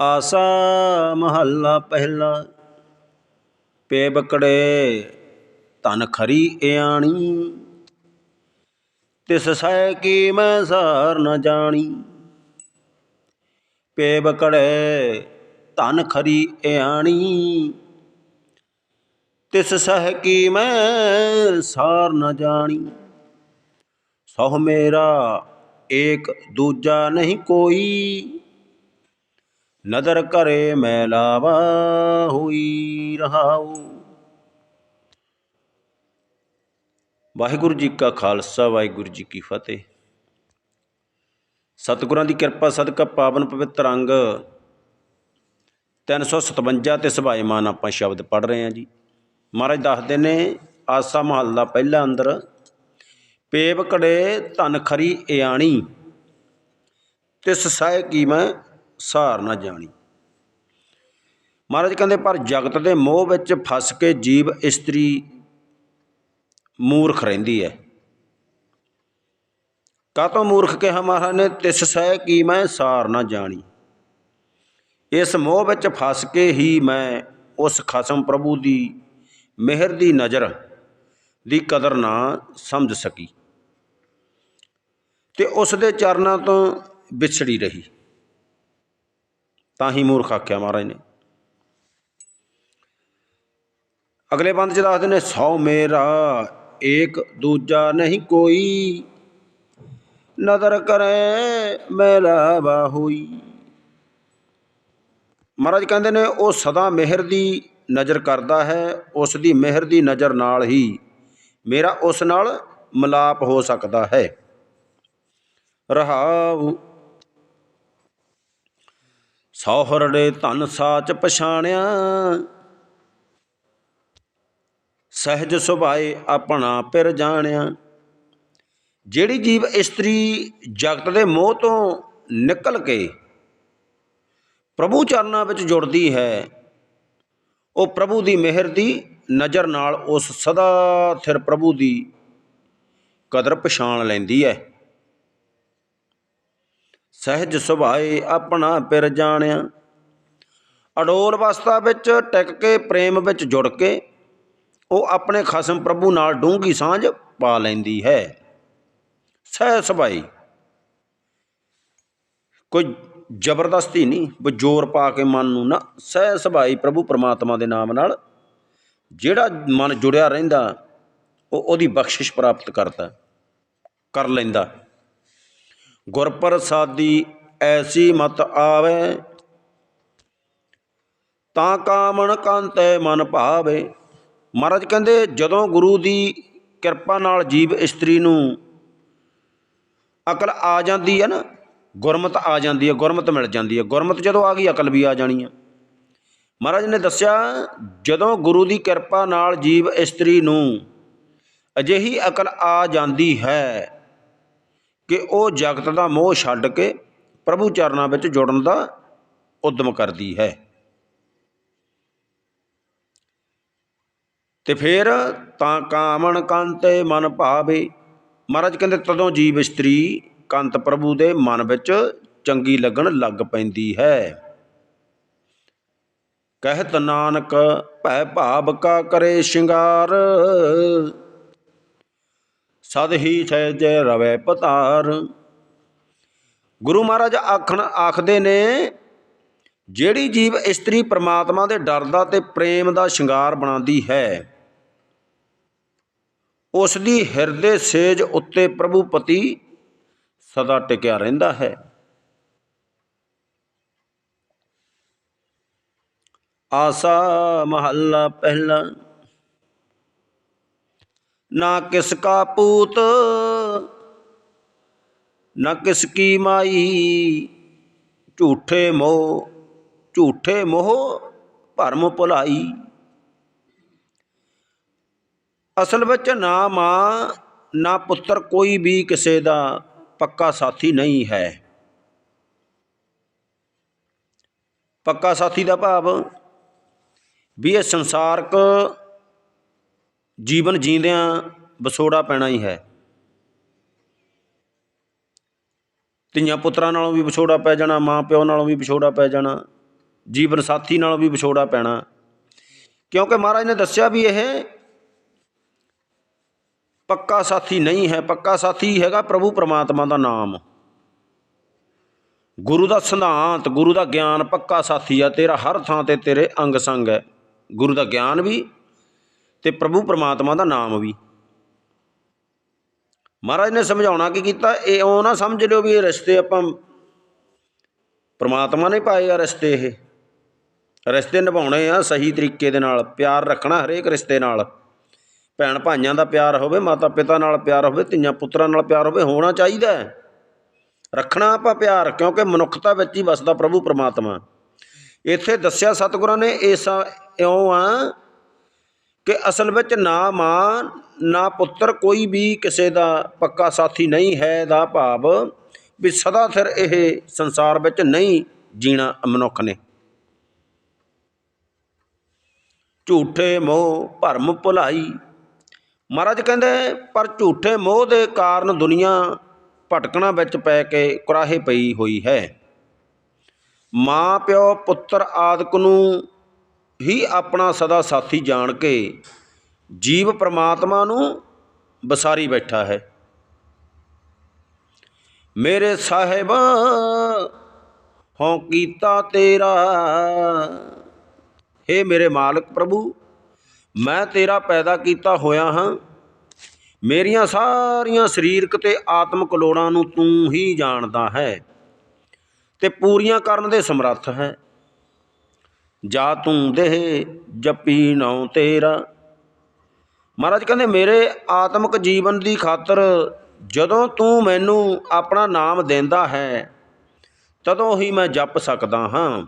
ਆਸਾ ਮਹੱਲਾ ਪਹਿਲਾ। ਪੇ ਬਕੜੇ ਧਨ ਖਰੀ ਇਆਣੀ। ਤਿਸ ਸਹਿ ਕੀ ਮੈਂ ਸਾਰ ਨ ਜਾਣੀ। ਪੇ ਬਕੜੇ ਧਨ ਖਰੀ ਇਆਣੀ। ਤਿਸ ਸਹਿ ਕੀ ਮੈਂ ਸਾਰ ਨ ਜਾਣੀ। ਸਹੁ ਮੇਰਾ ਏਕ ਦੂਜਾ ਨਹੀਂ ਕੋਈ। ਨਦਰ ਕਰੇ ਮੈਂ ਲਾਵਾ ਹੋਈ ਰਹਾਉ। ਵਾਹਿਗੁਰੂ ਜੀ ਕਾ ਖਾਲਸਾ, ਵਾਹਿਗੁਰੂ ਜੀ ਕੀ ਫਤਿਹ। ਸਤਿਗੁਰਾਂ ਦੀ ਕਿਰਪਾ ਸਦਕਾ ਪਾਵਨ ਪਵਿੱਤਰ ਅੰਗ 357 ਤੇ ਸਭਾਏਮਾਨ ਆਪਾਂ ਸ਼ਬਦ ਪੜ ਰਹੇ ਹਾਂ ਜੀ। ਮਹਾਰਾਜ ਦੱਸਦੇ ਨੇ, ਆਸਾ ਮਹੱਲਾ ਪਹਿਲਾ ਅੰਦਰ, ਪੇਵ ਕੜੇ ਧਨ ਖਰੀ ਇਆਣੀ, ਤਿਸ ਸਹਿ ਕੀ ਮੈਂ ਸਾਰ ਨਾ ਜਾਣੀ। ਮਹਾਰਾਜ ਕਹਿੰਦੇ, ਪਰ ਜਗਤ ਦੇ ਮੋਹ ਵਿੱਚ ਫਸ ਕੇ ਜੀਵ ਇਸਤਰੀ ਮੂਰਖ ਰਹਿੰਦੀ ਹੈ। ਕਾਤੋਂ ਮੂਰਖ ਕਿਹਾ ਮਹਾਰਾਜ ਨੇ, ਤਿਸ ਸਹਿ ਕੀ ਮੈਂ ਸਾਰ ਨਾ ਜਾਣੀ। ਇਸ ਮੋਹ ਵਿੱਚ ਫਸ ਕੇ ਹੀ ਮੈਂ ਉਸ ਖਸਮ ਪ੍ਰਭੂ ਦੀ ਮਿਹਰ ਦੀ ਨਜ਼ਰ ਦੀ ਕਦਰ ਨਾ ਸਮਝ ਸਕੀ ਤੇ ਉਸ ਦੇ ਚਰਨਾਂ ਤੋਂ ਵਿਛੜੀ ਰਹੀ। ਤਾਂ ਹੀ ਮੂਰਖ ਆਖਿਆ ਮਹਾਰਾਜ ਨੇ। ਅਗਲੇ ਬੰਦ ਚ ਦੱਸਦੇ ਨੇ, ਸੌ ਮੇਰਾ, ਏਕ ਦੂਜਾ ਨਹੀਂ ਕੋਈ। ਨਦਰ ਕਰੇ ਮੇਰਾ ਬਾ ਹੋਈ। ਮਹਾਰਾਜ ਕਹਿੰਦੇ ਨੇ, ਉਹ ਸਦਾ ਮਿਹਰ ਦੀ ਨਜ਼ਰ ਕਰਦਾ ਹੈ, ਉਸ ਦੀ ਮਿਹਰ ਦੀ ਨਜ਼ਰ ਨਾਲ ਹੀ ਮੇਰਾ ਉਸ ਨਾਲ ਮਿਲਾਪ ਹੋ ਸਕਦਾ ਹੈ। ਰਹਾਉ ਸੌਹਰੜੇ ਧਨ ਸਾਚ ਪਛਾਣਿਆ। ਸਹਿਜ ਸੁਭਾਏ ਆਪਣਾ ਪਿਰ ਜਾਣਿਆ। ਜਿਹੜੀ ਜੀਵ ਇਸਤਰੀ ਜਗਤ ਦੇ ਮੋਹ ਤੋਂ ਨਿਕਲ ਕੇ ਪ੍ਰਭੂ ਚਰਨਾਂ ਵਿੱਚ ਜੁੜਦੀ ਹੈ, ਉਹ ਪ੍ਰਭੂ ਦੀ ਮਿਹਰ ਦੀ ਨਜ਼ਰ ਨਾਲ ਉਸ ਸਦਾ ਥਿਰ ਪ੍ਰਭੂ ਦੀ ਕਦਰ ਪਛਾਣ ਲੈਂਦੀ ਹੈ। ਸਹਿਜ ਸੁਭਾਏ ਆਪਣਾ ਪਿਰ ਜਾਣਿਆ। ਅਡੋਲ ਅਵਸਥਾ ਵਿੱਚ ਟਿਕ ਕੇ ਪ੍ਰੇਮ ਵਿੱਚ ਜੁੜ ਕੇ ਉਹ ਆਪਣੇ ਖਸਮ ਪ੍ਰਭੂ ਨਾਲ ਡੂੰਗੀ ਸਾਂਝ ਪਾ ਲੈਂਦੀ ਹੈ। ਸਹਿ ਸੁਭਾਈ ਕੋਈ ਜ਼ਬਰਦਸਤੀ ਨਹੀਂ ਵੀ ਜ਼ੋਰ ਪਾ ਕੇ ਮਨ ਨੂੰ ਨਾ। ਸਹਿ ਸੁਭਾਈ ਪ੍ਰਭੂ ਪਰਮਾਤਮਾ ਦੇ ਨਾਮ ਨਾਲ ਜਿਹੜਾ ਮਨ ਜੁੜਿਆ ਰਹਿੰਦਾ, ਉਹ ਉਹਦੀ ਬਖਸ਼ਿਸ਼ ਪ੍ਰਾਪਤ ਕਰਦਾ, ਕਰ ਲੈਂਦਾ। ਗੁਰ ਪ੍ਰਸਾਦੀ ਐਸੀ ਮਤ ਆਵੇ, ਤਾਂ ਕਾਮਣ ਕੰਤੈ ਮਨ ਭਾਵੇ। ਮਹਾਰਾਜ ਕਹਿੰਦੇ, ਜਦੋਂ ਗੁਰੂ ਦੀ ਕਿਰਪਾ ਨਾਲ ਜੀਵ ਇਸਤਰੀ ਨੂੰ ਅਕਲ ਆ ਜਾਂਦੀ ਹੈ ਨਾ, ਗੁਰਮਤ ਆ ਜਾਂਦੀ ਹੈ, ਗੁਰਮਤ ਮਿਲ ਜਾਂਦੀ ਹੈ। ਗੁਰਮਤ ਜਦੋਂ ਆ ਗਈ, ਅਕਲ ਵੀ ਆ ਜਾਣੀ ਹੈ। ਮਹਾਰਾਜ ਨੇ ਦੱਸਿਆ, ਜਦੋਂ ਗੁਰੂ ਦੀ ਕਿਰਪਾ ਨਾਲ ਜੀਵ ਇਸਤਰੀ ਨੂੰ ਅਜਿਹੀ ਅਕਲ ਆ ਜਾਂਦੀ ਹੈ ਕਿ ਉਹ ਜਗਤ ਦਾ ਮੋਹ ਛੱਡ ਕੇ ਪ੍ਰਭੂ ਚਰਨਾਂ ਵਿੱਚ ਜੁੜਨ ਦਾ ਉਦਮ ਕਰਦੀ ਹੈ। ਤੇ ਫਿਰ ਤਾਂ ਕਾਮਣ ਕੰਤੇ ਮਨ ਭਾਵੇ, ਮਹਾਰਾਜ ਕਹਿੰਦੇ ਤਦੋਂ ਜੀਵ ਇਸਤਰੀ ਕੰਤ ਪ੍ਰਭੂ ਦੇ ਮਨ ਵਿੱਚ ਚੰਗੀ ਲੱਗਣ ਲੱਗ ਪੈਂਦੀ ਹੈ। ਕਹਿਤ ਨਾਨਕ ਭੈ ਭਾਵ ਕਾ ਕਰੇ ਸ਼ਿੰਗਾਰ ਸਦ ਹੀ ਸਹਿਜੇ ਰਵੇ ਪਤਾਰ। ਗੁਰੂ ਮਹਾਰਾਜ ਆਖਣ ਆਖਦੇ ਨੇ, ਜਿਹੜੀ ਜੀਵ ਇਸਤਰੀ ਪ੍ਰਮਾਤਮਾ ਦੇ ਡਰ ਦਾ ਤੇ ਪ੍ਰੇਮ ਦਾ ਸ਼ਿੰਗਾਰ ਬਣਾਉਂਦੀ ਹੈ ਉਸ ਦੀ ਹਿਰਦੇ ਸੇਜ ਉੱਤੇ ਪ੍ਰਭੂ ਪਤੀ ਸਦਾ ਟਿਕਿਆ ਰਹਿੰਦਾ ਹੈ। ਆਸਾ ਮਹੱਲਾ ਪਹਿਲਾ ਨਾ ਕਿਸ ਕਾ ਪੂਤ ਨਾ ਕਿਸ ਕੀ ਮਾਈ ਝੂਠੇ ਮੋਹ ਝੂਠੇ ਮੋਹ ਭਰਮ ਭੁਲਾਈ ਅਸਲ ਵਿੱਚ ਨਾ ਮਾਂ ਨਾ ਪੁੱਤਰ ਕੋਈ ਵੀ ਕਿਸੇ ਦਾ ਪੱਕਾ ਸਾਥੀ ਨਹੀਂ ਹੈ ਪੱਕਾ ਸਾਥੀ ਦਾ ਭਾਵ ਵੀ ਇਹ ਸੰਸਾਰਕ ਜੀਵਨ ਜੀਂਦਿਆਂ ਵਿਛੋੜਾ ਪੈਣਾ ਹੀ ਹੈ। ਧੀਆਂ ਪੁੱਤਰਾਂ ਨਾਲੋਂ ਵੀ ਵਿਛੋੜਾ ਪੈ ਜਾਣਾ, ਮਾਂ ਪਿਓ ਨਾਲੋਂ ਵੀ ਵਿਛੋੜਾ ਪੈ ਜਾਣਾ, ਜੀਵਨ ਸਾਥੀ ਨਾਲੋਂ ਵੀ ਵਿਛੋੜਾ ਪੈਣਾ। ਕਿਉਂਕਿ ਮਹਾਰਾਜ ਨੇ ਦੱਸਿਆ ਵੀ ਇਹ ਪੱਕਾ ਸਾਥੀ ਨਹੀਂ ਹੈ। ਪੱਕਾ ਸਾਥੀ ਹੈਗਾ ਪ੍ਰਭੂ ਪਰਮਾਤਮਾ ਦਾ ਨਾਮ। ਗੁਰੂ ਦਾ ਸਿਧਾਂਤ, ਗੁਰੂ ਦਾ ਗਿਆਨ ਪੱਕਾ ਸਾਥੀ ਆ। ਤੇਰਾ ਹਰ ਥਾਂ ਤੇ ਤੇਰੇ ਅੰਗ ਸੰਗ ਹੈ। ਗੁਰੂ ਦਾ ਗਿਆਨ ਵੀ ਤੇ ਪ੍ਰਭੂ ਪਰਮਾਤਮਾ ਦਾ ਨਾਮ ਵੀ। ਮਹਾਰਾਜ ਨੇ ਸਮਝਾਉਣਾ ਕੀ ਕੀਤਾ? ਇਹ ਉਹ ਨਾ ਸਮਝ ਲਿਓ ਵੀ ਇਹ ਰਿਸ਼ਤੇ ਆਪਾਂ ਪਰਮਾਤਮਾ ਨੇ ਪਾਏ ਆ ਰਿਸ਼ਤੇ ਇਹ। ਰਿਸ਼ਤੇ ਨਿਭਾਉਣੇ ਆ ਸਹੀ ਤਰੀਕੇ ਦੇ ਨਾਲ, ਪਿਆਰ ਰੱਖਣਾ ਹਰੇਕ ਰਿਸ਼ਤੇ ਨਾਲ। ਭੈਣ ਭਾਈਆਂ ਦਾ ਪਿਆਰ ਹੋਵੇ, ਮਾਤਾ ਪਿਤਾ ਨਾਲ ਪਿਆਰ ਹੋਵੇ, ਧੀਆਂ ਪੁੱਤਰਾਂ ਨਾਲ ਪਿਆਰ ਹੋਵੇ, ਹੋਣਾ ਚਾਹੀਦਾ ਹੈ। ਰੱਖਣਾ ਆਪਾਂ ਪਿਆਰ, ਕਿਉਂਕਿ ਮਨੁੱਖਤਾ ਵਿੱਚ ਹੀ ਵਸਦਾ ਪ੍ਰਭੂ ਪਰਮਾਤਮਾ। ਇੱਥੇ ਦੱਸਿਆ ਸਤਿਗੁਰਾਂ ਨੇ, ਇਸ ਇਉਂ ਆ ਕਿ ਅਸਲ ਵਿੱਚ ਨਾ ਮਾਂ, ਨਾ ਪੁੱਤਰ ਕੋਈ ਵੀ ਕਿਸੇ ਦਾ ਪੱਕਾ ਸਾਥੀ ਨਹੀਂ ਹੈ ਦਾ ਭਾਵ ਵੀ ਸਦਾ ਸਿਰ ਇਹ ਸੰਸਾਰ ਵਿੱਚ ਨਹੀਂ ਜੀਣਾ ਮਨੁੱਖ ਨੇ। ਝੂਠੇ ਮੋਹ ਭਰਮ ਭੁਲਾਈ। ਮਹਾਰਾਜ ਕਹਿੰਦੇ, ਪਰ ਝੂਠੇ ਮੋਹ ਦੇ ਕਾਰਨ ਦੁਨੀਆ ਭਟਕਣਾ ਵਿੱਚ ਪੈ ਕੇ ਕੁਰਾਹੇ ਪਈ ਹੋਈ ਹੈ। ਮਾਂ, ਪਿਓ, ਪੁੱਤਰ ਆਦਿਕ ਨੂੰ ਹੀ ਆਪਣਾ ਸਦਾ ਸਾਥੀ ਜਾਣ ਕੇ ਜੀਵ ਪ੍ਰਮਾਤਮਾ ਨੂੰ ਬਸਾਰੀ ਬੈਠਾ ਹੈ। ਮੇਰੇ ਸਾਹਿਬ, ਹਉ ਕੀਤਾ ਤੇਰਾ। हे ਮੇਰੇ ਮਾਲਕ ਪ੍ਰਭੂ, ਮੈਂ ਤੇਰਾ ਪੈਦਾ ਕੀਤਾ ਹੋਇਆ ਹਾਂ। ਮੇਰੀਆਂ ਸਾਰੀਆਂ ਸਰੀਰਕ ਤੇ ਆਤਮਿਕ ਲੋੜਾਂ ਨੂੰ ਤੂੰ ਹੀ ਜਾਣਦਾ ਹੈ ਤੇ ਪੂਰੀਆਂ ਕਰਨ ਦੇ ਸਮਰੱਥ ਹੈ। ਜਾ ਤੂੰ ਦੇਹ ਜਪੀ ਨਾਉ ਤੇਰਾ। ਮਹਾਰਾਜ ਕਹਿੰਦੇ, ਮੇਰੇ ਆਤਮਿਕ ਜੀਵਨ ਦੀ ਖਾਤਰ ਜਦੋਂ ਤੂੰ ਮੈਨੂੰ ਆਪਣਾ ਨਾਮ ਦਿੰਦਾ ਹੈ, ਤਦੋਂ ਹੀ ਮੈਂ ਜਪ ਸਕਦਾ ਹਾਂ।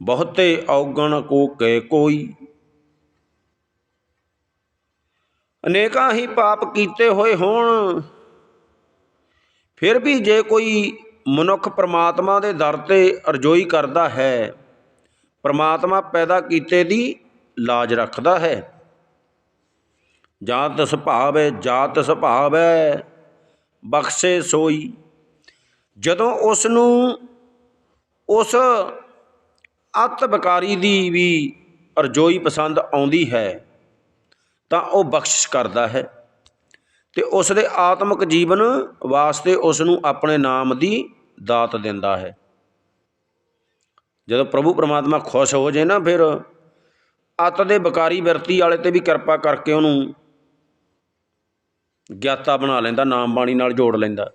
ਬਹੁਤੇ ਔਗਣ ਕੋ ਕਹਿ ਕੋਈ। ਅਨੇਕਾਂ ਹੀ ਪਾਪ ਕੀਤੇ ਹੋਏ ਹੋਣ, ਫਿਰ ਵੀ ਜੇ ਕੋਈ ਮਨੁੱਖ ਪਰਮਾਤਮਾ ਦੇ ਦਰ ਤੇ ਅਰਜ਼ੋਈ ਕਰਦਾ ਹੈ। ਪਰਮਾਤਮਾ ਪੈਦਾ ਕੀਤੇ ਦੀ ਲਾਜ ਰੱਖਦਾ ਹੈ। ਜਾਤ ਸੁਭਾਵ ਹੈ ਜਾਤ ਸੁਭਾਵ ਹੈ ਬਖਸ਼ੇ ਸੋਈ। ਜਦੋਂ ਉਸ ਨੂੰ ਉਸ ਅਤ ਬਕਾਰੀ ਦੀ ਵੀ ਅਰਜ਼ੋਈ ਪਸੰਦ ਆਉਂਦੀ ਹੈ, ਤਾਂ ਉਹ ਬਖਸ਼ਿਸ਼ ਕਰਦਾ ਹੈ ਤੇ ਉਸ ਦੇ ਆਤਮਿਕ ਜੀਵਨ ਵਾਸਤੇ ਉਸ ਨੂੰ ਆਪਣੇ ਨਾਮ ਦੀ ਦਾਤ ਦਿੰਦਾ ਹੈ। ਜਦੋਂ ਪ੍ਰਭੂ ਪਰਮਾਤਮਾ ਖੁਸ਼ ਹੋ ਜੇ ਨਾ ਫਿਰ ਅਤ ਦੇ ਬਕਾਰੀ ਵਰਤੀ ਵਾਲੇ ਤੇ ਵੀ ਕਿਰਪਾ ਕਰਕੇ ਉਹਨੂੰ ਗਿਆਤਾ ਬਣਾ ਲੈਂਦਾ, ਨਾਮ ਬਾਣੀ ਨਾਲ ਜੋੜ ਲੈਂਦਾ।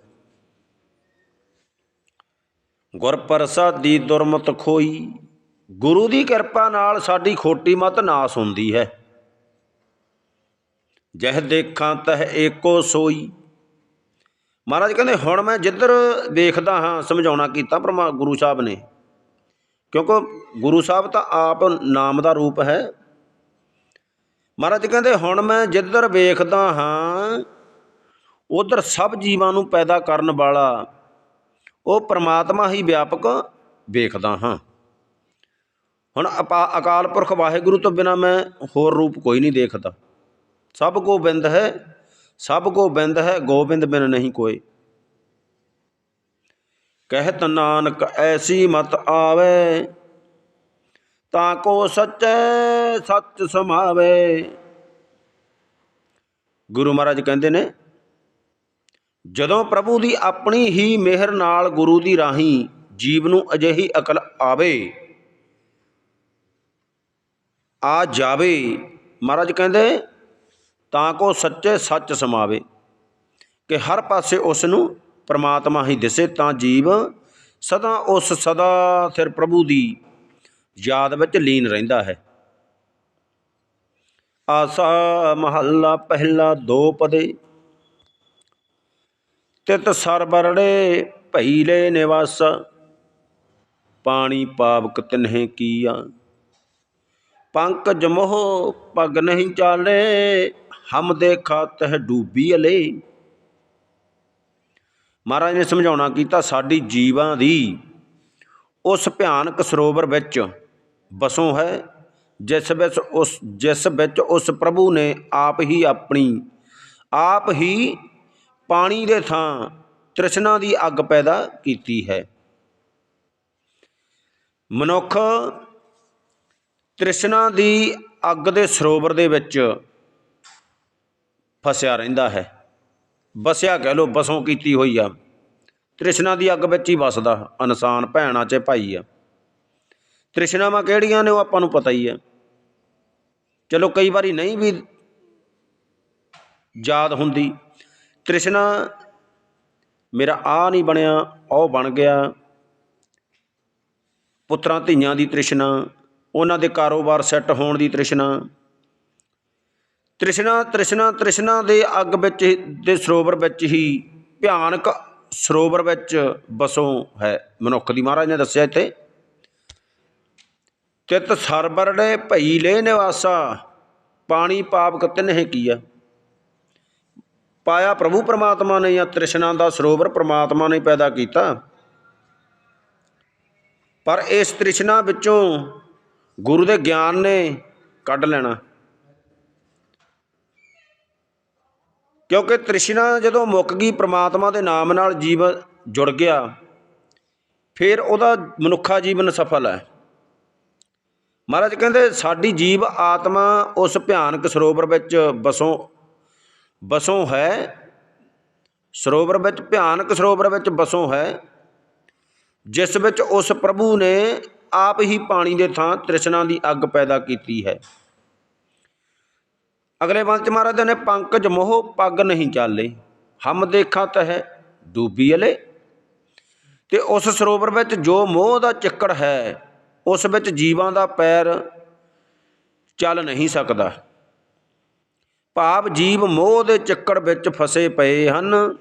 ਗੁਰ ਪ੍ਰਸਾਦੀ ਦੁਰਮਤ ਖੋਈ, ਗੁਰੂ ਦੀ ਕਿਰਪਾ ਨਾਲ ਸਾਡੀ ਖੋਟੀ ਮਤ ਨਾਸ ਹੁੰਦੀ ਹੈ। ਜਹ ਦੇਖਾਂ ਤਹ ਏਕੋ ਸੋਈ ਮਹਾਰਾਜ ਕਹਿੰਦੇ, ਹੁਣ ਮੈਂ ਜਿੱਧਰ ਦੇਖਦਾ ਹਾਂ, ਸਮਝਾਉਣਾ ਕੀਤਾ ਪਰਮਾ ਗੁਰੂ ਸਾਹਿਬ ਨੇ। ਕਿਉਂਕਿ ਗੁਰੂ ਸਾਹਿਬ ਤਾਂ ਆਪ ਨਾਮ ਦਾ ਰੂਪ ਹੈ। ਮਹਾਰਾਜ ਕਹਿੰਦੇ, ਹੁਣ ਮੈਂ ਜਿੱਧਰ ਵੇਖਦਾ ਹਾਂ, ਉਧਰ ਸਭ ਜੀਵਾਂ ਨੂੰ ਪੈਦਾ ਕਰਨ ਵਾਲਾ, ਉਹ ਪ੍ਰਮਾਤਮਾ ਹੀ ਵਿਆਪਕ ਵੇਖਦਾ ਹਾਂ। ਹੁਣ ਆਪਾ ਅਕਾਲ ਪੁਰਖ ਵਾਹਿਗੁਰੂ ਤੋਂ ਬਿਨਾ ਮੈਂ ਹੋਰ ਰੂਪ ਕੋਈ ਨਹੀਂ ਦੇਖਦਾ। ਸਭ ਕੋ ਬਿੰਦ ਹੈ। ਸਭ ਗੋਬਿੰਦ ਹੈ, ਗੋਬਿੰਦ ਬਿਨ ਨਹੀਂ ਕੋਈ। ਕਹਿਤ ਨਾਨਕ ਐਸੀ ਮਤ ਆਵੇ, ਤਾਂ ਕੋ ਸੱਚੇ ਸੱਚ ਸਮਾਵੇ। ਗੁਰੂ ਮਹਾਰਾਜ ਕਹਿੰਦੇ ਨੇ, ਜਦੋਂ ਪ੍ਰਭੂ ਦੀ ਆਪਣੀ ਹੀ ਮਿਹਰ ਨਾਲ ਗੁਰੂ ਦੀ ਰਾਹੀਂ ਜੀਵ ਨੂੰ ਅਜਿਹੀ ਅਕਲ ਆਵੇ, ਆ ਜਾਵੇ, ਮਹਾਰਾਜ ਕਹਿੰਦੇ ਤਾਂ ਕੋ ਸੱਚੇ ਸੱਚ ਸਮਾਵੇ, ਕਿ ਹਰ ਪਾਸੇ ਉਸ ਨੂੰ ਪ੍ਰਮਾਤਮਾ ਹੀ ਦਿਸੇ ਤਾਂ ਜੀਵ, ਸਦਾ ਉਸ ਸਦਾ ਸਿਰ ਪ੍ਰਭੂ ਦੀ ਯਾਦ ਵਿੱਚ ਲੀਨ ਰਹਿੰਦਾ ਹੈ। ਆਸਾ ਮਹੱਲਾ ਪਹਿਲਾ ਦੋ ਪਦੇ, ਤਿਤ ਸਰਬਰੜੇ ਭਈਲੇ ਨਿਵਾਸ, ਪਾਣੀ ਪਾਵਕ ਤਿਨਹਿ ਕੀਆ ਪੰਕ ਜਮੋਹ ਪਗ ਨਹੀਂ ਚਾਲੇ ਹਮ ਦੇਖਾ ਤਹ ਡੂਬੀ ਅਲੇ। ਮਹਾਰਾਜ ਨੇ ਸਮਝਾਉਣਾ ਕੀਤਾ ਸਾਡੀ ਜੀਵਾਂ ਦੀ, ਉਸ ਭਿਆਨਕ ਸਰੋਵਰ ਵਿੱਚ ਬਸੋਂ ਹੈ, ਜਿਸ ਵਿੱਚ ਉਸ, ਜਿਸ ਵਿੱਚ ਉਸ ਪ੍ਰਭੂ ਨੇ ਆਪ ਹੀ ਆਪਣੀ, ਆਪ ਹੀ ਪਾਣੀ ਦੇ ਥਾਂ ਤ੍ਰਿਸ਼ਨਾ ਦੀ ਅੱਗ ਪੈਦਾ ਕੀਤੀ ਹੈ। ਮਨੁੱਖ ਤ੍ਰਿਸ਼ਨਾ ਦੀ ਅੱਗ ਦੇ ਸਰੋਵਰ ਦੇ ਵਿੱਚ ਫਸਿਆ ਰਹਿੰਦਾ ਹੈ। ਬਸਿਆ ਕਹਿ ਲੋ ਬਸੋਂ ਕੀਤੀ ਹੋਈ ਆ। ਤ੍ਰਿਸ਼ਨਾ ਦੀ ਅੱਗ ਵਿੱਚ ਹੀ ਵਸਦਾ ਇਨਸਾਨ ਭੈਣਾਂ 'ਚ ਭਾਈ ਆ। ਤ੍ਰਿਸ਼ਨਾਵਾਂ ਕਿਹੜੀਆਂ ਨੇ ਉਹ ਆਪਾਂ ਨੂੰ ਪਤਾ ਹੀ ਆ। ਚਲੋ ਕਈ ਵਾਰੀ ਨਹੀਂ ਵੀ ਯਾਦ ਹੁੰਦੀ। ਤ੍ਰਿਸ਼ਨਾ ਮੇਰਾ ਆ ਨਹੀਂ ਬਣਿਆ, ਉਹ ਬਣ ਗਿਆ। ਪੁੱਤਰਾਂ ਧੀਆਂ ਦੀ ਤ੍ਰਿਸ਼ਨਾ, ਉਹਨਾਂ ਦੇ ਕਾਰੋਬਾਰ ਸੈੱਟ ਹੋਣ ਦੀ ਤ੍ਰਿਸ਼ਨਾ। ਤ੍ਰਿਸ਼ਨਾ ਤ੍ਰਿਸ਼ਨਾ ਤ੍ਰਿਸ਼ਨਾ ਦੇ ਅੱਗ ਵਿੱਚ ਦੇ ਸਰੋਵਰ ਵਿੱਚ ਹੀ ਭਿਆਨਕ ਸਰੋਵਰ ਵਿੱਚ ਬਸੋਂ ਹੈ ਮਨੁੱਖ ਦੀ। ਮਹਾਰਾਜ ਨੇ ਦੱਸਿਆ ਇੱਥੇ, ਤਿਤ ਸਰਬਰੜੇ ਭਈ ਲੈ ਨਿਵਾਸਾ, ਪਾਣੀ ਪਾਪ ਕਤਨਹਿ ਕੀਆ। ਪਾਇਆ ਪ੍ਰਭੂ ਪਰਮਾਤਮਾ ਨੇ ਜਾਂ ਤ੍ਰਿਸ਼ਨਾ ਦਾ ਸਰੋਵਰ ਪਰਮਾਤਮਾ ਨੇ ਪੈਦਾ ਕੀਤਾ। ਪਰ ਇਸ ਤ੍ਰਿਸ਼ਨਾ ਵਿੱਚੋਂ ਗੁਰੂ ਦੇ ਗਿਆਨ ਨੇ ਕੱਢ ਲੈਣਾ। ਕਿਉਂਕਿ ਤ੍ਰਿਸ਼ਨਾ ਜਦੋਂ ਮੁੱਕ ਗਈ ਪ੍ਰਮਾਤਮਾ ਦੇ ਨਾਮ ਨਾਲ ਜੀਵ ਜੁੜ ਗਿਆ, ਫਿਰ ਉਹਦਾ ਮਨੁੱਖਾ ਜੀਵਨ ਸਫਲ ਹੈ। ਮਹਾਰਾਜ ਕਹਿੰਦੇ, ਸਾਡੀ ਜੀਵ ਆਤਮਾ ਉਸ ਭਿਆਨਕ ਸਰੋਵਰ ਵਿੱਚ ਬਸੋਂ ਬਸੋਂ ਹੈ। ਸਰੋਵਰ ਵਿੱਚ, ਭਿਆਨਕ ਸਰੋਵਰ ਵਿੱਚ ਬਸੋਂ ਹੈ, ਜਿਸ ਵਿੱਚ ਉਸ ਪ੍ਰਭੂ ਨੇ ਆਪ ਹੀ ਪਾਣੀ ਦੇ ਥਾਂ ਤ੍ਰਿਸ਼ਨਾ ਦੀ ਅੱਗ ਪੈਦਾ ਕੀਤੀ ਹੈ। ਅਗਲੇ ਬੰਦ ਚ ਮਹਾਰਾਜ ਨੇ ਪੰਕਜ ਮੋਹ, ਪੱਗ ਨਹੀਂ ਚਾਲੇ। ਹਮ ਦੇਖਾਂ ਤਹ ਡੂਬੀ ਅਲੇ। ਤੇ ਉਸ ਸਰੋਵਰ ਵਿੱਚ ਜੋ ਮੋਹ ਦਾ ਚੱਕੜ ਹੈ, ਉਸ ਵਿੱਚ ਜੀਵਾਂ ਦਾ ਪੈਰ ਚੱਲ ਨਹੀਂ ਸਕਦਾ। ਭਾਵ ਜੀਵ ਮੋਹ ਦੇ ਚੱਕੜ ਵਿੱਚ ਫਸੇ ਪਏ ਹਨ।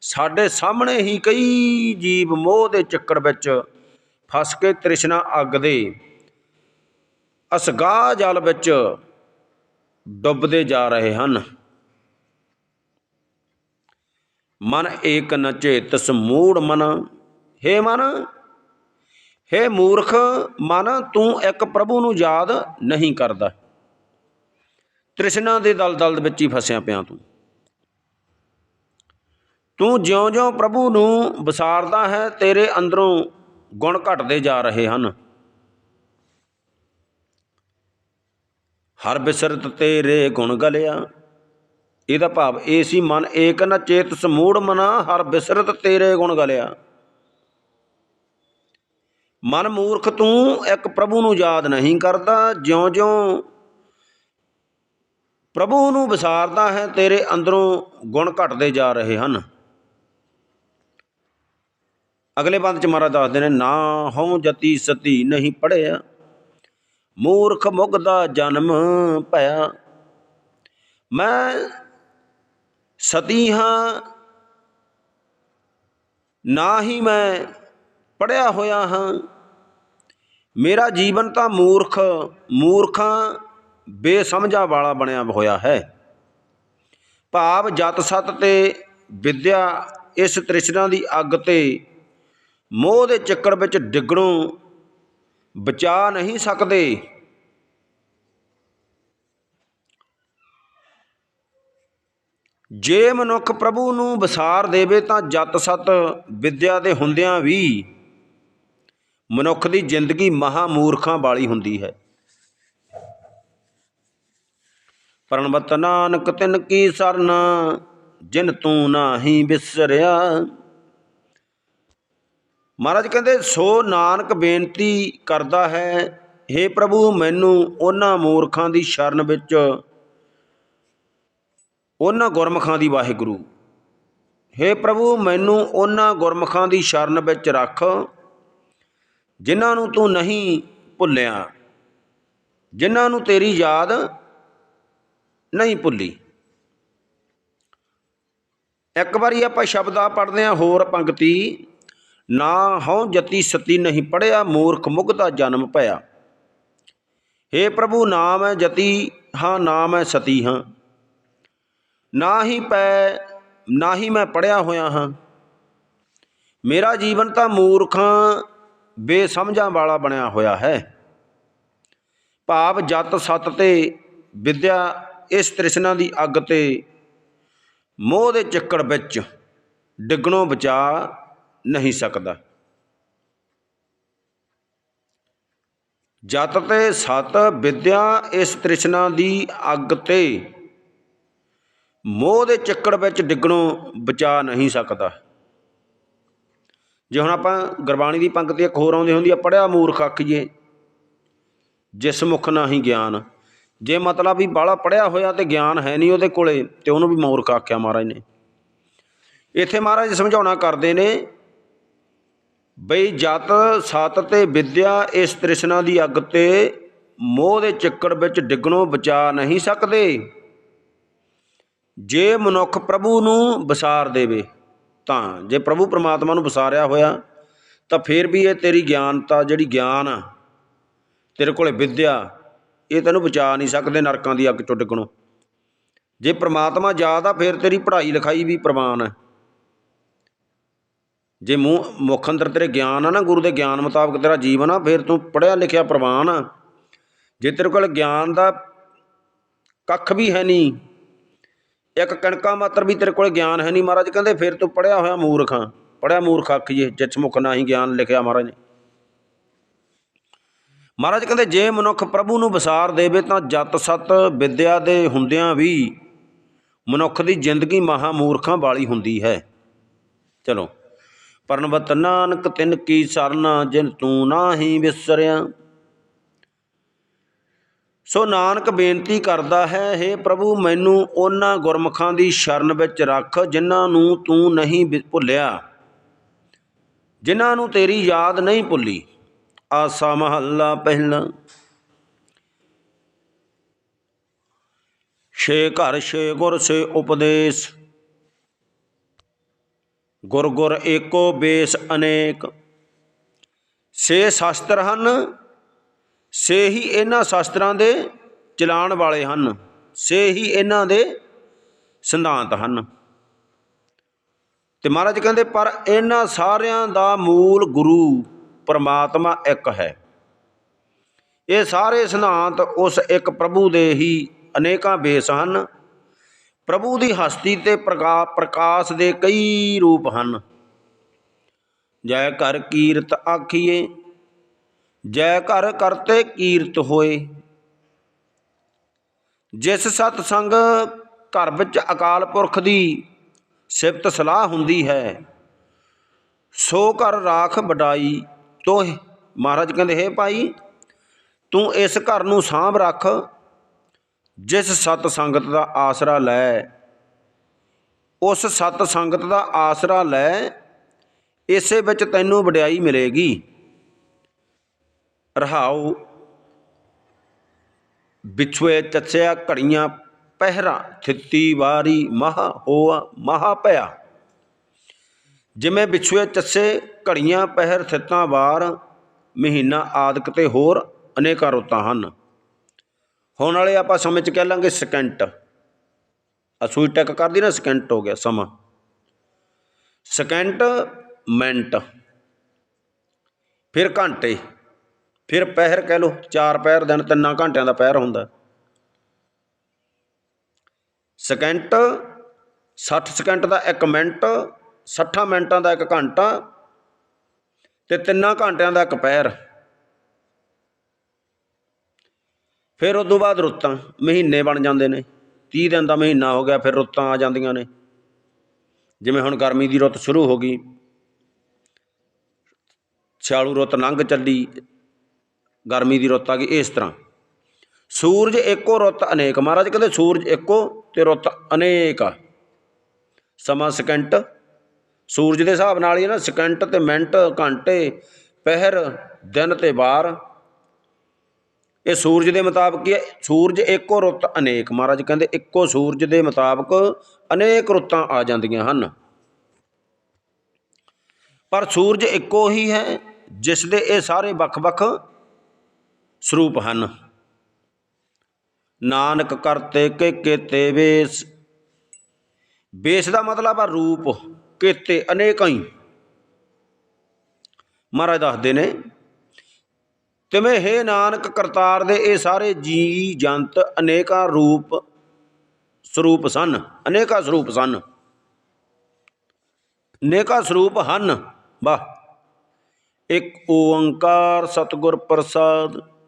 ਸਾਡੇ ਸਾਹਮਣੇ ਹੀ ਕਈ ਜੀਵ ਮੋਹ ਦੇ ਚੱਕੜ ਵਿੱਚ ਫਸ ਕੇ ਤ੍ਰਿਸ਼ਨਾ ਅੱਗ ਦੇ ਅਸਗਾਹ ਜਲ ਵਿੱਚ ਡੁੱਬਦੇ ਜਾ ਰਹੇ ਹਨ। ਮਨ ਏਕ ਨਚੇਤ ਸਮੂੜ ਮਨ। ਹੇ ਮਨ, ਹੇ ਮੂਰਖ, ਮਨ, ਤੂੰ ਇੱਕ ਪ੍ਰਭੂ ਨੂੰ ਯਾਦ ਨਹੀਂ ਕਰਦਾ। ਤ੍ਰਿਸ਼ਨਾ ਦੇ ਦਲਦਲ ਵਿੱਚ ਹੀ ਫਸਿਆ ਪਿਆ ਤੂੰ। ਤੂੰ ਜਿਉਂ-ਜਿਉਂ ਪ੍ਰਭੂ ਨੂੰ ਵਿਸਾਰਦਾ ਹੈ, ਤੇਰੇ ਅੰਦਰੋਂ ਗੁਣ ਘਟਦੇ ਜਾ ਰਹੇ ਹਨ। ਹਰ ਬਿਸਰਤ ਤੇਰੇ ਗੁਣ ਗਲਿਆ। ਇਹਦਾ ਭਾਵ ਇਹ ਸੀ, ਮਨ ਏਕ ਨ ਚੇਤ ਸਮੂੜ ਮਨਾ, ਹਰ ਬਿਸਰਤ ਤੇਰੇ ਗੁਣ ਗਲਿਆ। ਮਨ ਮੂਰਖ ਤੂੰ, ਇੱਕ ਪ੍ਰਭੂ ਨੂੰ ਯਾਦ ਨਹੀਂ ਕਰਦਾ। ਜਿਉਂ-ਜਿਉਂ ਪ੍ਰਭੂ ਨੂੰ ਵਿਸਾਰਦਾ ਹੈ, ਤੇਰੇ ਅੰਦਰੋਂ ਗੁਣ ਘਟਦੇ ਜਾ ਰਹੇ ਹਨ। ਅਗਲੇ ਬੰਦ ਚ ਮਹਾਰਾਜ ਦੱਸਦੇ ਨੇ, ਨਾ ਹਉ ਜਤੀ ਸਤੀ ਨਹੀਂ ਪੜਿਆ। ਮੂਰਖ ਮੁਗ ਦਾ ਜਨਮ ਭਇਆ। ਮੈਂ ਸਤੀ ਹਾਂ ਨਾ ਹੀ ਮੈਂ ਪੜਿਆ ਹੋਇਆ ਹਾਂ। ਮੇਰਾ ਜੀਵਨ ਤਾਂ ਮੂਰਖ, ਮੂਰਖਾਂ ਬੇਸਮਝਾ ਵਾਲਾ ਬਣਿਆ ਹੋਇਆ ਹੈ। ਭਾਵ ਜਤ ਸਤ ਤੇ ਵਿਦਿਆ ਇਸ ਤ੍ਰਿਸ਼ਨਾ ਦੀ ਅੱਗ ਤੇ ਮੋਹ ਦੇ ਚੱਕਰ ਵਿੱਚ ਡਿੱਗਣੋਂ ਬਚਾ ਨਹੀਂ ਸਕਦੇ। ਜੇ ਮਨੁੱਖ ਪ੍ਰਭੂ ਨੂੰ ਵਿਸਾਰ ਦੇਵੇ ਤਾਂ ਜਤ ਸਤ ਵਿਦਿਆ ਦੇ ਹੁੰਦਿਆਂ ਵੀ ਮਨੁੱਖ ਦੀ ਜ਼ਿੰਦਗੀ ਮਹਾ ਮੂਰਖਾਂ ਵਾਲੀ ਹੁੰਦੀ ਹੈ। ਪਰਣਵਤ ਨਾਨਕ ਤਿਨ ਕੀ ਸਰਨ, ਜਿਨ ਤੂੰ ਨਾਹੀ ਵਿਸਰਿਆ ਮਹਾਰਾਜ ਕਹਿੰਦੇ, ਸੋ ਨਾਨਕ ਬੇਨਤੀ ਕਰਦਾ ਹੈ हे ਪ੍ਰਭੂ, ਮੈਨੂੰ ਉਹਨਾਂ ਮੂਰਖਾਂ ਦੀ ਸ਼ਰਨ ਵਿੱਚ ਉਹਨਾਂ ਗੁਰਮਖਾਂ ਦੀ ਵਾਹਿਗੁਰੂ। हे ਪ੍ਰਭੂ, ਮੈਨੂੰ ਉਹਨਾਂ ਗੁਰਮਖਾਂ ਦੀ ਸ਼ਰਨ ਵਿੱਚ ਰੱਖ, ਜਿਨ੍ਹਾਂ ਨੂੰ ਤੂੰ ਨਹੀਂ ਭੁੱਲਿਆ, ਜਿਨ੍ਹਾਂ ਨੂੰ ਤੇਰੀ ਯਾਦ ਨਹੀਂ ਭੁੱਲੀ। ਇੱਕ ਵਾਰੀ ਆਪਾਂ ਸ਼ਬਦ ਆ ਪੜ੍ਹਦੇ ਹਾਂ, ਹੋਰ ਪੰਕਤੀ, ਨਾ ਹਉ ਜਤੀ ਸਤੀ ਨਹੀਂ ਪੜਿਆ ਮੂਰਖ ਮੁਗ ਦਾ ਜਨਮ ਭਇਆ। हे ਪ੍ਰਭੂ ਨਾਮ ਹੈ ਜਤੀ ਹਾਂ ਨਾਮ ਹੈ ਸਤੀ ਹਾਂ। ਨਾ ਹੀ ਪੈ, ਨਾ ਹੀ ਮੈਂ ਪੜਿਆ ਹੋਇਆ ਹਾਂ। ਮੇਰਾ ਜੀਵਨ ਤਾਂ ਮੂਰਖਾਂ, ਬੇਸਮਝਾਂ ਵਾਲਾ ਬਣਿਆ ਹੋਇਆ ਹੈ। ਭਾਵ ਜਤ ਸਤ ਤੇ ਵਿਦਿਆ ਇਸ ਤ੍ਰਿਸ਼ਨਾ ਦੀ ਅੱਗ ਤੇ, ਮੋਹ ਦੇ ਚੱਕੜ ਵਿੱਚ ਡਿੱਗਣੋਂ ਬਚਾ ਨਹੀਂ ਸਕਦਾ। ਜਤ ਤੇ ਸਤ ਵਿਦਿਆ ਇਸ ਤ੍ਰਿਸ਼ਨਾ ਦੀ ਅੱਗ ਤੇ ਮੋਹ ਦੇ ਚੱਕੜ ਵਿੱਚ ਡਿੱਗਣੋਂ ਬਚਾ ਨਹੀਂ ਸਕਦਾ। ਜੇ ਹੁਣ ਆਪਾਂ ਗੁਰਬਾਣੀ ਦੀ ਪੰਕਤੀ ਇੱਕ ਹੋਰ ਆਉਂਦੀ ਹੁੰਦੀ ਆ ਪੜਿਆ ਮੂਰਖ ਆਖੀਏ, ਜਿਸ ਮੁਖ ਨਾਹੀ ਗਿਆਨ। ਜੇ ਮਤਲਬ ਵੀ ਬਾਲਾ ਪੜਿਆ ਹੋਇਆ ਤੇ ਗਿਆਨ ਹੈ ਨਹੀਂ ਉਹਦੇ ਕੋਲੇ, ਤੇ ਉਹਨੂੰ ਵੀ ਮੂਰਖ ਆਖਿਆ ਮਹਾਰਾਜ ਨੇ। ਇੱਥੇ ਮਹਾਰਾਜ ਸਮਝਾਉਣਾ ਕਰਦੇ ਨੇ, ਬਈ ਜਤ, ਸਤ ਤੇ ਵਿਦਿਆ ਇਸ ਤ੍ਰਿਸ਼ਨਾ ਦੀ ਅੱਗ ਤੇ ਮੋਹ ਦੇ ਚੱਕੜ ਵਿੱਚ ਡਿੱਗਣੋਂ ਬਚਾ ਨਹੀਂ ਸਕਦੇ। ਜੇ ਮਨੁੱਖ ਪ੍ਰਭੂ ਨੂੰ ਵਿਸਾਰ ਦੇਵੇ, ਤਾਂ ਜੇ ਪ੍ਰਭੂ ਪਰਮਾਤਮਾ ਨੂੰ ਵਿਸਾਰਿਆ ਹੋਇਆ, ਤਾਂ ਫਿਰ ਵੀ ਇਹ ਤੇਰੀ ਗਿਆਨਤਾ ਜਿਹੜੀ ਗਿਆਨ ਆ, ਤੇਰੇ ਕੋਲੇ ਵਿਦਿਆ, ਇਹ ਤੈਨੂੰ ਬਚਾ ਨਹੀਂ ਸਕਦੇ ਨਰਕਾਂ ਦੀ ਅੱਗ ਚੋਂ ਡਿੱਗਣੋਂ। ਜੇ ਪ੍ਰਮਾਤਮਾ ਯਾਦ ਆ, ਫਿਰ ਤੇਰੀ ਪੜ੍ਹਾਈ ਲਿਖਾਈ ਵੀ ਪ੍ਰਵਾਨ ਹੈ ਜੇ ਮੂੰਹ, ਮੁੱਖ ਅੰਦਰ ਤੇਰੇ ਗਿਆਨ ਆ ਨਾ, ਗੁਰੂ ਦੇ ਗਿਆਨ ਮੁਤਾਬਕ ਤੇਰਾ ਜੀਵਨ ਆ, ਫਿਰ ਤੂੰ ਪੜਿਆ ਲਿਖਿਆ ਪ੍ਰਵਾਨ ਆ। ਜੇ ਤੇਰੇ ਕੋਲ ਗਿਆਨ ਦਾ ਕੱਖ ਵੀ ਹੈ ਨਹੀਂ ਇੱਕ ਕਣਕਾਂ ਮਾਤਰ ਵੀ ਤੇਰੇ ਕੋਲ ਗਿਆਨ ਹੈ ਨਹੀਂ ਮਹਾਰਾਜ, ਕਹਿੰਦੇ ਫਿਰ ਤੂੰ ਪੜਿਆ ਹੋਇਆ ਮੂਰਖ ਆ ਪੜਿਆ ਮੂਰਖ ਆਖੀਏ ਜਿਸ ਨਾ ਹੀ ਗਿਆਨ ਲਿਖਿਆ ਮਹਾਰਾਜ ਨੇ। ਮਹਾਰਾਜ ਕਹਿੰਦੇ, ਜੇ ਮਨੁੱਖ ਪ੍ਰਭੂ ਨੂੰ ਵਿਸਾਰ ਦੇਵੇ ਤਾਂ ਜਤ ਸਤ ਵਿਦਿਆ ਦੇ ਹੁੰਦਿਆਂ ਵੀ ਮਨੁੱਖ ਦੀ ਜ਼ਿੰਦਗੀ ਮਹਾ ਮੂਰਖਾਂ ਵਾਲੀ ਹੁੰਦੀ ਹੈ। ਚਲੋ ਪਰਨਵਤ ਨਾਨਕ ਤਿਨ ਕੀ ਸਰਨ, ਜਿਨ ਤੂੰ ਨਾਹੀ ਵਿਸਰਿਆ। ਸੋ ਨਾਨਕ ਬੇਨਤੀ ਕਰਦਾ ਹੈ हे ਪ੍ਰਭੂ, ਮੈਨੂੰ ਉਹਨਾਂ ਗੁਰਮੁਖਾਂ ਦੀ ਸ਼ਰਨ ਵਿੱਚ ਰੱਖ, ਜਿਨ੍ਹਾਂ ਨੂੰ ਤੂੰ ਨਹੀਂ ਭੁੱਲਿਆ, ਜਿਨ੍ਹਾਂ ਨੂੰ ਤੇਰੀ ਯਾਦ ਨਹੀਂ ਭੁੱਲੀ। ਆਸਾ ਮਹੱਲਾ ਪਹਿਲਾ। ਛੇ ਘਰ, ਛੇ ਗੁਰ ਸੇ ਉਪਦੇਸ਼। ਗੁਰ ਗੁਰ ਏਕੋ ਬੇਸ ਅਨੇਕ। ਸੇ ਸ਼ਾਸਤਰ ਹਨ ਸੇ ਹੀ ਇਹਨਾਂ ਸ਼ਾਸਤਰਾਂ ਦੇ ਚਲਾਣ ਵਾਲੇ ਹਨ। ਸੇ ਹੀ ਇਹਨਾਂ ਦੇ ਸਿਧਾਂਤ ਹਨ। ਤੇ ਮਹਾਰਾਜ ਕਹਿੰਦੇ, ਪਰ ਇਹਨਾਂ ਸਾਰਿਆਂ ਦਾ ਮੂਲ ਗੁਰੂ ਪਰਮਾਤਮਾ ਇੱਕ ਹੈ। ਇਹ ਸਾਰੇ ਸਿਧਾਂਤ ਉਸ ਇੱਕ ਪ੍ਰਭੂ ਦੇ ਹੀ ਅਨੇਕਾਂ ਬੇਸ ਹਨ। ਪ੍ਰਭੂ ਦੀ ਹਸਤੀ ਤੇ ਪ੍ਰਕਾ, ਪ੍ਰਕਾਸ਼ ਦੇ ਕਈ ਰੂਪ ਹਨ। ਜੈ ਕਰ ਕੀਰਤ ਆਖੀਏ ਜੈ ਘਰ ਕਰਤੇ ਕੀਰਤ ਹੋਏ। ਜਿਸ ਸਤ ਸੰਗ ਘਰ ਵਿੱਚ ਅਕਾਲ ਪੁਰਖ ਦੀ ਸਿਫਤ ਸਲਾਹ ਹੁੰਦੀ ਹੈ, ਸੋ ਘਰ ਰਾਖ ਵਡਾਈ ਤੋਹ। ਮਹਾਰਾਜ ਕਹਿੰਦੇ, ਹੈ ਭਾਈ, ਤੂੰ ਇਸ ਘਰ ਨੂੰ ਸਾਂਭ ਰੱਖ। ਜਿਸ ਸਤ ਸੰਗਤ ਦਾ ਆਸਰਾ ਲੈ, ਉਸ ਸਤ ਸੰਗਤ ਦਾ ਆਸਰਾ ਲੈ, ਇਸੇ ਵਿੱਚ ਤੈਨੂੰ ਵਡਿਆਈ ਮਿਲੇਗੀ। ਰਹਾਉ। ਵਿਛਵੇ ਚੱਚਿਆ ਘੜੀਆਂ ਪਹਿਰਾ, ਥਿੱਤੀ ਵਾਰੀ ਮਹਾ ਹੋਆ ਮਹਾ ਭਇਆ। ਜਿਵੇਂ ਵਿਛਵੇ ਚੱਸੇ ਘੜੀਆਂ ਪਹਿਰ, ਥਿੱਤਾਂ ਵਾਰ ਮਹੀਨਾ ਆਦਿਕ ਤੇ ਹੋਰ ਅਨੇਕਾਂ ਰੁੱਤਾਂ ਹਨ। ਹੁਣ ਵਾਲੇ ਆਪਾਂ ਸਮੇਂ ਚ ਕਹਿ ਲਾਂਗੇ ਸਕਿੰਟ। ਅਸੂਈ ਟੈਕ ਕਰਦੀ ਨਾ, ਸਕਿੰਟ ਹੋ ਗਿਆ ਸਮਾਂ। Second, minute. ਫਿਰ ਘੰਟੇ। ਫਿਰ ਪਹਿਰ ਕਹਿ ਲਓ, ਚਾਰ ਪਹਿਰ ਦਿਨ ਤਿੰਨਾਂ ਘੰਟਿਆਂ ਦਾ ਪਹਿਰ ਹੁੰਦਾ। ਸਕਿੰਟ 60 ਸਕਿੰਟ ਦਾ 1 ਮਿੰਟ 60 ਮਿੰਟਾਂ ਦਾ 1 ਘੰਟਾ ਤੇ ਤਿੰਨਾਂ ਘੰਟਿਆਂ ਦਾ ਇੱਕ ਪਹਿਰ। ਫਿਰ ਉਸ ਤੋਂ ਬਾਅਦ ਰੁੱਤਾਂ ਮਹੀਨੇ ਬਣ ਜਾਂਦੇ ਨੇ 30 ਦਿਨ ਦਾ ਮਹੀਨਾ ਹੋ ਗਿਆ, ਫਿਰ ਰੁੱਤਾਂ ਆ ਜਾਂਦੀਆਂ ਨੇ। ਜਿਵੇਂ ਹੁਣ ਗਰਮੀ ਦੀ ਰੁੱਤ ਸ਼ੁਰੂ ਹੋ ਗਈ, ਸਿਆਲੂ ਰੁੱਤ ਲੰਘ ਚੱਲੀ ਗਰਮੀ ਦੀ ਰੁੱਤ ਆ ਗਈ ਇਸ ਤਰ੍ਹਾਂ। ਸੂਰਜ ਇੱਕੋ ਰੁੱਤ ਅਨੇਕ, ਮਹਾਰਾਜ ਕਹਿੰਦੇ ਸੂਰਜ ਇੱਕੋ ਤੇ ਰੁੱਤ ਅਨੇਕ ਆ। ਸਮਾਂ ਸਕਿੰਟ ਸੂਰਜ ਦੇ ਹਿਸਾਬ ਨਾਲ ਹੀ ਨਾ ਸਕਿੰਟ ਤੇ ਮਿੰਟ, ਘੰਟੇ, ਪਹਿਰ, ਦਿਨ ਤੇ ਵਾਰ। ਇਹ ਸੂਰਜ ਦੇ ਮੁਤਾਬਕ ਹੀ ਹੈ ਸੂਰਜ ਇੱਕੋ ਰੁੱਤ ਅਨੇਕ, ਮਹਾਰਾਜ ਕਹਿੰਦੇ ਇੱਕੋ ਸੂਰਜ ਦੇ ਮੁਤਾਬਕ ਅਨੇਕ ਰੁੱਤਾਂ ਆ ਜਾਂਦੀਆਂ ਹਨ। ਪਰ ਸੂਰਜ ਇੱਕੋ ਹੀ ਹੈ, ਜਿਸ ਦੇ ਇਹ ਸਾਰੇ ਵੱਖ-ਵੱਖ ਸਰੂਪ ਹਨ। ਨਾਨਕ ਕਰਤੇ ਕੇ ਕੀਤੇ ਵੇਸ। ਵੇਸ ਦਾ ਮਤਲਬ ਆ ਰੂਪ, ਕੀਤੇ ਅਨੇਕਾਂ ਹੀ। ਮਹਾਰਾਜ ਦੱਸਦੇ ਨੇ, ਤਿਵੇਂ ਹੈ ਨਾਨਕ ਕਰਤਾਰ ਦੇ ਇਹ ਸਾਰੇ ਜੀ ਜੰਤ ਅਨੇਕਾਂ ਰੂਪ ਸਰੂਪ ਸਨ, ਅਨੇਕਾਂ ਸਰੂਪ ਸਨ। ਅਨੇਕਾਂ ਸਰੂਪ ਹਨ। ਵਾਹ। ਇੱਕ ਓੰਕਾਰ ਸਤਿਗੁਰ ਪ੍ਰਸਾਦ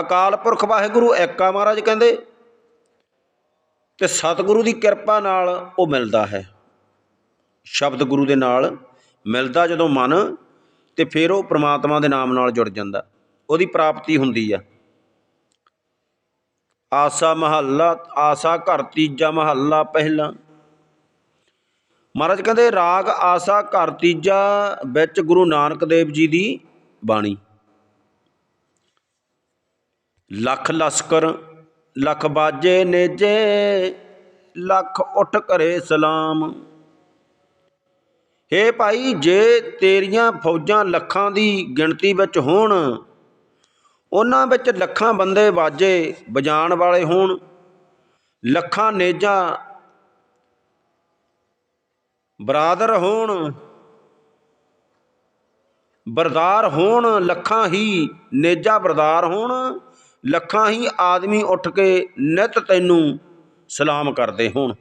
ਅਕਾਲ ਪੁਰਖ ਵਾਹਿਗੁਰੂ ਇੱਕ ਮਹਾਰਾਜ ਕਹਿੰਦੇ, ਤੇ ਸਤਿਗੁਰੂ ਦੀ ਕਿਰਪਾ ਨਾਲ ਉਹ ਮਿਲਦਾ ਹੈ। ਸ਼ਬਦ ਗੁਰੂ ਦੇ ਨਾਲ ਮਿਲਦਾ ਜਦੋਂ ਮਨ ਤੇ ਫਿਰ ਉਹ ਪ੍ਰਮਾਤਮਾ ਦੇ ਨਾਮ ਨਾਲ ਜੁੜ ਜਾਂਦਾ। ਉਹਦੀ ਪ੍ਰਾਪਤੀ ਹੁੰਦੀ ਆ। ਆਸਾ ਮਹੱਲਾ, ਆਸਾ ਘਰ ਤੀਜਾ ਮਹੱਲਾ ਪਹਿਲਾ। ਮਹਾਰਾਜ ਕਹਿੰਦੇ, ਰਾਗ ਆਸਾ ਘਰ ਤੀਜਾ ਵਿੱਚ ਗੁਰੂ ਨਾਨਕ ਦੇਵ ਜੀ ਦੀ ਬਾਣੀ। ਲੱਖ ਲਸਕਰ, ਲੱਖ ਬਾਜੇ ਨੇਜੇ, ਲੱਖ ਉੱਠ ਕਰੇ ਸਲਾਮ। ਹੇ ਭਾਈ, ਜੇ ਤੇਰੀਆਂ ਫੌਜਾਂ ਲੱਖਾਂ ਦੀ ਗਿਣਤੀ ਵਿੱਚ ਹੋਣ, ਉਹਨਾਂ ਵਿੱਚ ਲੱਖਾਂ ਬੰਦੇ ਬਾਜੇ ਵਜਾਣ ਵਾਲੇ ਹੋਣ, ਲੱਖਾਂ ਨੇਜਾਂ ਬਰਾਦਰ ਹੋਣ, ਬਰਦਾਰ ਹੋਣ, ਲੱਖਾਂ ਹੀ ਨੇਜਾ ਬਰਦਾਰ ਹੋਣ ਲੱਖਾਂ ਹੀ ਆਦਮੀ ਉੱਠ ਕੇ ਨਿਤ ਤੈਨੂੰ ਸਲਾਮ ਕਰਦੇ ਹੋਣ।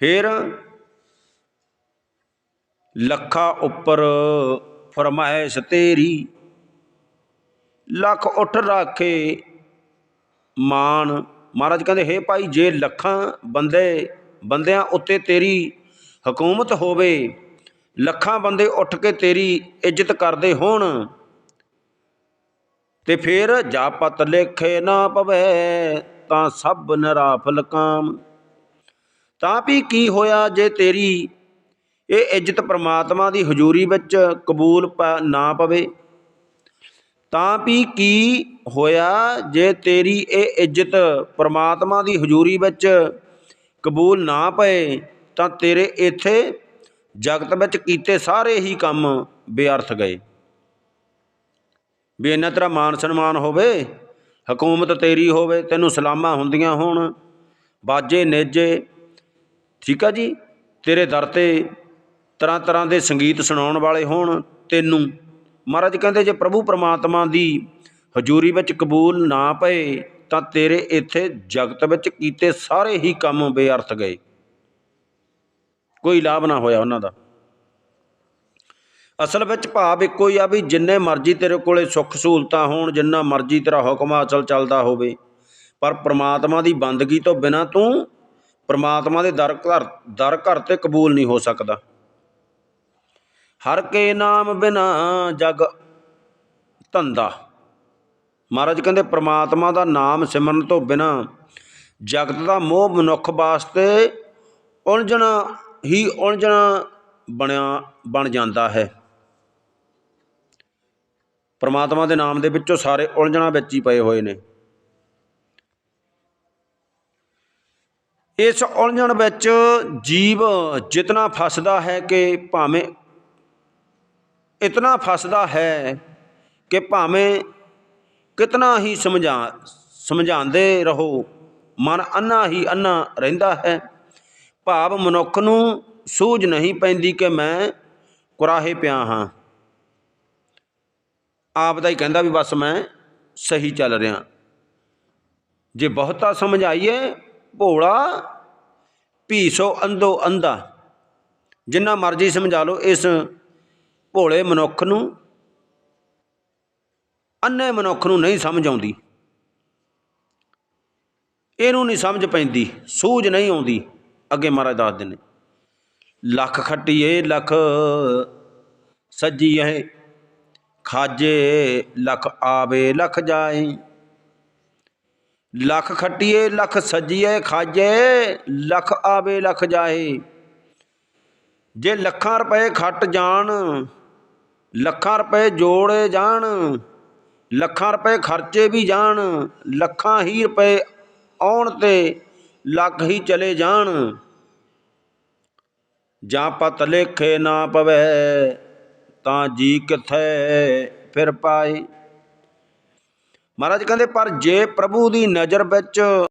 ਫਿਰ ਲੱਖਾਂ ਉੱਪਰ ਫਰਮਾਇਸ਼ ਤੇਰੀ, ਲੱਖ ਉੱਠ ਰਾਖੇ ਮਾਨ ਮਹਾਰਾਜ ਕਹਿੰਦੇ, ਹੇ ਭਾਈ, ਜੇ ਲੱਖਾਂ ਬੰਦੇ, ਬੰਦਿਆਂ ਉੱਤੇ ਤੇਰੀ ਹਕੂਮਤ ਹੋਵੇ, ਲੱਖਾਂ ਬੰਦੇ ਉੱਠ ਕੇ ਤੇਰੀ ਇੱਜ਼ਤ ਕਰਦੇ ਹੋਣ ਤੇ ਫਿਰ ਜਾਪਤ ਲੇਖੇ ਨਾ ਪਵੇ ਤਾਂ ਸਭ ਨਰਾਫਲ ਕਾਮ। ਤਾਂ ਵੀ ਕੀ ਹੋਇਆ ਜੇ ਤੇਰੀ? ਇਹ ਇੱਜ਼ਤ ਪ੍ਰਮਾਤਮਾ ਦੀ ਹਜ਼ੂਰੀ ਵਿੱਚ ਕਬੂਲ ਪ- ਨਾ ਪਵੇ। ਤਾਂ ਵੀ ਕੀ ਹੋਇਆ ਜੇ ਤੇਰੀ ਇਹ ਇੱਜ਼ਤ ਪ੍ਰਮਾਤਮਾ ਦੀ ਹਜ਼ੂਰੀ ਵਿੱਚ ਕਬੂਲ ਨਾ ਪਏ ਤਾਂ ਤੇਰੇ ਇੱਥੇ ਜਗਤ ਵਿੱਚ ਕੀਤੇ ਸਾਰੇ ਹੀ ਕੰਮ ਬੇਅਰਥ ਗਏ। ਵੀ ਇੰਨਾ ਤੇਰਾ ਮਾਨ ਸਨਮਾਨ ਹੋਵੇ, ਹਕੂਮਤ ਤੇਰੀ ਹੋਵੇ, ਤੈਨੂੰ ਸਲਾਮਾਂ ਹੁੰਦੀਆਂ ਹੋਣ, ਬਾਜੇ, ਨੇਜੇ, ਠੀਕ ਆ ਜੀ? ਤੇਰੇ ਦਰ ਤੇ ਤਰ੍ਹਾਂ ਤਰ੍ਹਾਂ ਦੇ ਸੰਗੀਤ ਸੁਣਾਉਣ ਵਾਲੇ ਹੋਣ ਤੈਨੂੰ। ਮਹਾਰਾਜ ਕਹਿੰਦੇ, ਜੇ ਪ੍ਰਭੂ ਪਰਮਾਤਮਾ ਦੀ ਹਜ਼ੂਰੀ ਵਿੱਚ ਕਬੂਲ ਨਾ ਪਏ, ਤਾਂ ਤੇਰੇ ਇੱਥੇ ਜਗਤ ਵਿੱਚ ਕੀਤੇ ਸਾਰੇ ਹੀ ਕੰਮ ਬੇਅਰਥ ਗਏ। ਕੋਈ ਲਾਭ ਨਾ ਹੋਇਆ ਉਹਨਾਂ ਦਾ। ਅਸਲ ਵਿੱਚ ਭਾਵ ਇੱਕੋ ਹੀ ਆ ਵੀ ਜਿੰਨੇ ਮਰਜ਼ੀ ਤੇਰੇ ਕੋਲੇ ਸੁੱਖ ਸਹੂਲਤਾਂ ਹੋਣ, ਜਿੰਨਾ ਮਰਜ਼ੀ ਤੇਰਾ ਹੁਕਮ ਅਸਲ ਚੱਲਦਾ ਹੋਵੇ, ਪਰ ਪ੍ਰਮਾਤਮਾ ਦੀ ਬੰਦਗੀ ਤੋਂ ਬਿਨਾਂ ਤੂੰ ਪ੍ਰਮਾਤਮਾ ਦੇ ਦਰ ਘਰ ਦਰ ਘਰ ਤੇ ਕਬੂਲ ਨਹੀਂ ਹੋ ਸਕਦਾ। ਹਰ ਕੇ ਨਾਮ ਬਿਨਾ ਜਗ ਧੰਦਾ। ਮਹਾਰਾਜ ਕਹਿੰਦੇ, ਪ੍ਰਮਾਤਮਾ ਦਾ ਨਾਮ ਸਿਮਰਨ ਤੋਂ ਬਿਨਾ ਜਗਤ ਦਾ ਮੋਹ ਮਨੁੱਖ ਵਾਸਤੇ ਉਲਝਣਾ ਹੀ ਉਲਝਣਾ ਬਣਿਆ, ਬਣ ਜਾਂਦਾ ਹੈ। ਪਰਮਾਤਮਾ ਦੇ ਨਾਮ ਦੇ ਵਿੱਚੋਂ ਸਾਰੇ ਉਲਝਣਾ ਵਿੱਚ ਹੀ ਪਏ ਹੋਏ ਨੇ। ਇਸ ਉਲਝਣ ਵਿੱਚ ਜੀਵ ਜਿਤਨਾ ਫਸਦਾ ਹੈ ਕਿ ਭਾਵੇਂ ਇਤਨਾ ਫਸਦਾ ਹੈ ਕਿ ਭਾਵੇਂ ਕਿਤਨਾ ਹੀ ਸਮਝਾ ਸਮਝਾਉਂਦੇ ਰਹੋ, ਮਨ ਅੰਨਾ ਹੀ ਅੰਨਾ ਰਹਿੰਦਾ ਹੈ। ਭਾਵ ਮਨੁੱਖ ਨੂੰ ਸੂਝ ਨਹੀਂ ਪੈਂਦੀ ਕਿ ਮੈਂ ਕੁਰਾਹੇ ਪਿਆ ਹਾਂ। ਆਪ ਦਾ ਹੀ ਕਹਿੰਦਾ ਵੀ ਬਸ ਮੈਂ ਸਹੀ ਚੱਲ ਰਿਹਾ। ਜੇ ਬਹੁਤਾ ਸਮਝਾਈਏ ਭੋਲਾ, ਭੀਸੋ ਅੰਧੋ ਅੰਧਾ। ਜਿੰਨਾ ਮਰਜ਼ੀ ਸਮਝਾ ਲਓ ਇਸ ਭੋਲੇ ਮਨੁੱਖ ਨੂੰ ਅੰਨੇ ਮਨੁੱਖ ਨੂੰ ਨਹੀਂ ਸਮਝ ਆਉਂਦੀ। ਇਹਨੂੰ ਨਹੀਂ ਸਮਝ ਪੈਂਦੀ, ਸੂਝ ਨਹੀਂ ਆਉਂਦੀ। ਅੱਗੇ ਮਹਾਰਾਜ ਦੱਸਦੇ ਨੇ, ਲੱਖ ਖੱਟੀਏ, ਲੱਖ ਸੱਜੀ ਸੱਜੀਏ ਖਾਜੇ ਲੱਖ ਆਵੇ ਲੱਖ ਜਾਏ। ਲੱਖ ਖੱਟੀਏ, ਲੱਖ ਸੱਜੀਏ, ਖਾਜੇ ਲੱਖ ਆਵੇ ਲੱਖ ਜਾਏ। ਜੇ ਲੱਖਾਂ ਰੁਪਏ ਖੱਟ ਜਾਣ, ਲੱਖਾਂ ਰੁਪਏ ਜੋੜੇ ਜਾਣ, ਲੱਖਾਂ ਰੁਪਏ ਖਰਚੇ ਵੀ ਜਾਣ, ਲੱਖਾਂ ਹੀ ਰੁਪਏ ਆਉਣ ਤੇ ਲੱਖ ਹੀ ਚਲੇ ਜਾਣ। ਜਾਂ ਪਤ ਲੇਖੇ ਨਾ ਪਵੇ ਤਾਂ ਜੀ ਕਿੱਥੇ ਫਿਰ ਪਾਏ। ਮਹਾਰਾਜ ਕਹਿੰਦੇ ਪਰ ਜੇ ਪ੍ਰਭੂ ਦੀ ਨਜ਼ਰ ਵਿੱਚ